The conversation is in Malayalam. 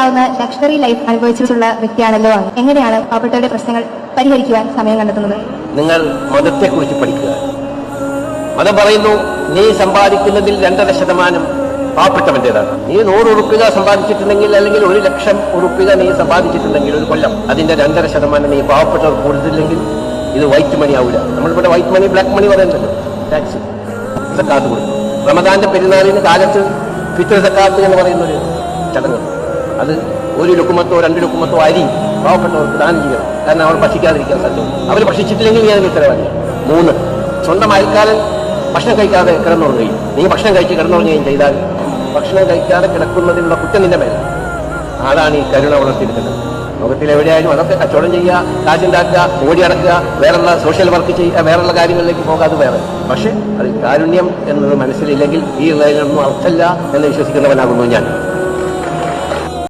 കൊള്ളാവുന്ന ലക്ഷറി ലൈഫ് അനുഭവിച്ചിട്ടുള്ള വ്യക്തിയാണല്ലോ. എങ്ങനെയാണ് പാവപ്പെട്ടവരുടെ പ്രശ്നങ്ങൾ പരിഹരിക്കുവാൻ സമയം കണ്ടെത്തുന്നത്? നിങ്ങൾ മതത്തെക്കുറിച്ച് പഠിക്കുക. മതം പറയുന്നു നീ സമ്പാദിക്കുന്നതിൽ രണ്ടര ശതമാനം പാവപ്പെട്ടവന്റേതാണ് നീ നൂറ് ഉറുപ്പിക സമ്പാദിച്ചിട്ടുണ്ടെങ്കിൽ അല്ലെങ്കിൽ ഒരു ലക്ഷം ഉറുപ്പിക നീ സമ്പാദിച്ചിട്ടുണ്ടെങ്കിൽ ഒരു കൊല്ലം അതിന്റെ രണ്ടര ശതമാനം നീ പാവപ്പെട്ടവർ കൊടുത്തില്ലെങ്കിൽ ഇത് വൈറ്റ് മണി ആവില്ല നമ്മളിവിടെ വൈറ്റ് മണി ബ്ലാക്ക് മണി പറയുന്നുണ്ടല്ലോ ടാക്സ് സക്കാത്ത് കൊടുക്കും റമദാന്റെ പെരുന്നാളിന് കാലത്ത് ഫിത്ര സക്കാത്ത് എന്ന് പറയുന്ന ഒരു ചടങ്ങ്. അത് ഒരു ലുക്കുമത്തോ രണ്ട് ലുക്കുമത്തോ അരി പാവപ്പെട്ടവർക്ക് ദാനം ചെയ്യണം. കാരണം അവർ ഭക്ഷിക്കാതിരിക്കാൻ സാധ്യത അവർ ഭക്ഷിച്ചിട്ടില്ലെങ്കിൽ ഞാൻ ഉത്തരവാദി. മൂന്ന് സ്വന്തം അയൽക്കാരൻ ഭക്ഷണം കഴിക്കാതെ കിടന്നുറങ്ങുകയും നീ ഭക്ഷണം കഴിച്ച് കിടന്നുറങ്ങുകയും ചെയ്താൽ ഭക്ഷണം കഴിക്കാതെ കിടക്കുന്നതിനുള്ള കുറ്റം നിന്റെ മേലെ ആളാണ് ഈ കരുണ വളർത്തിയെടുക്കുന്നത്. ലോകത്തിൽ എവിടെയായാലും അതൊക്കെ കച്ചവടം ചെയ്യുക കാശുണ്ടാക്കുക ഓടി അടക്കുക വേറെയുള്ള സോഷ്യൽ വർക്ക് ചെയ്യുക വേറെയുള്ള കാര്യങ്ങളിലേക്ക് പോകാതെ വേറെ. പക്ഷേ അത് കാരുണ്യം എന്നത് മനസ്സിലില്ലെങ്കിൽ ഈ ഉള്ളതിനൊന്നും അർത്ഥമില്ല എന്ന് വിശ്വസിക്കുന്നവനാകുന്നു ഞാൻ.